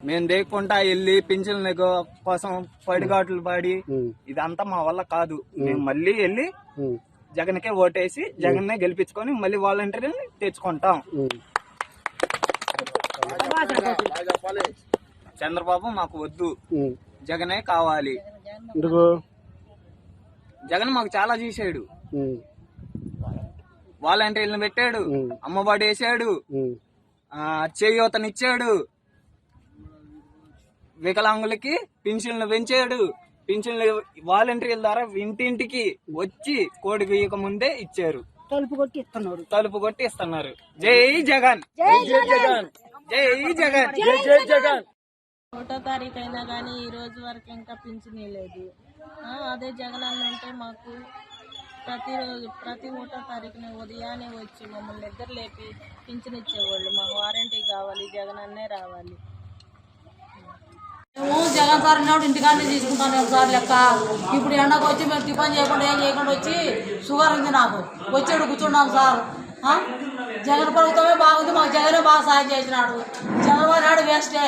మేము దేక్కుంటా వెళ్ళి పింఛన్ల కోసం పడిగాట్లు పడి ఇదంతా మా వల్ల కాదు. మేము మళ్ళీ వెళ్ళి ఉమ్, జగన్కే ఓటేసి జగన్నే గెలిపించుకొని మళ్ళీ వాలంటీర్ని తెచ్చుకుంటాం. చంద్రబాబు మాకు వద్దు. జగనే కావాలి. జగన్ మాకు చాలా ఉమ్, వాలంటీర్లను పెట్టాడు. ఉమ్, అమ్మఒడి వేసాడు చేయూతనిచ్చాడు. వికలాంగులకి పింఛన్లు పెంచాడు. పింఛన్లు వాలంటీర్ల ద్వారా ఇంటింటికి వచ్చి కోడి వేయక ముందే ఇచ్చారు. తలుపు కొట్టి ఇస్తున్నాడు తలుపు కొట్టి ఇస్తున్నారు. జై జగన్. జై జగన్. జై జగన్. జై జగన్. ఒకటో తారీఖు అయినా కానీ ఈ రోజు వరకు ఇంకా పింఛనీ లేదు. అదే జగన్ అన్న ఉంటే మాకు ప్రతిరోజు ప్రతి ఒకటో తారీఖున ఉదయాన్నే వచ్చి మమ్మల్ని నిద్ర లేపి పింఛన్ ఇచ్చేవాళ్ళు. మాకు వారంటీ కావాలి జగన్ అన్నే రావాలి. జగన్ సార్ ఉన్నప్పుడు ఇంటికాడనే తీసుకుంటాను సార్ లెక్క. ఇప్పుడు ఎండకు వచ్చి మేము టిఫిన్ చేయకుండా ఏం చేయకుండా వచ్చి షుగర్ ఉంది నాకు. వచ్చాడు కూర్చున్నాం సార్. జగన్ ప్రభుత్వమే బాగుంది మాకు జగనే బాగా సాయం చేసినాడు. చంద్రబాబు నాయుడు వేస్టే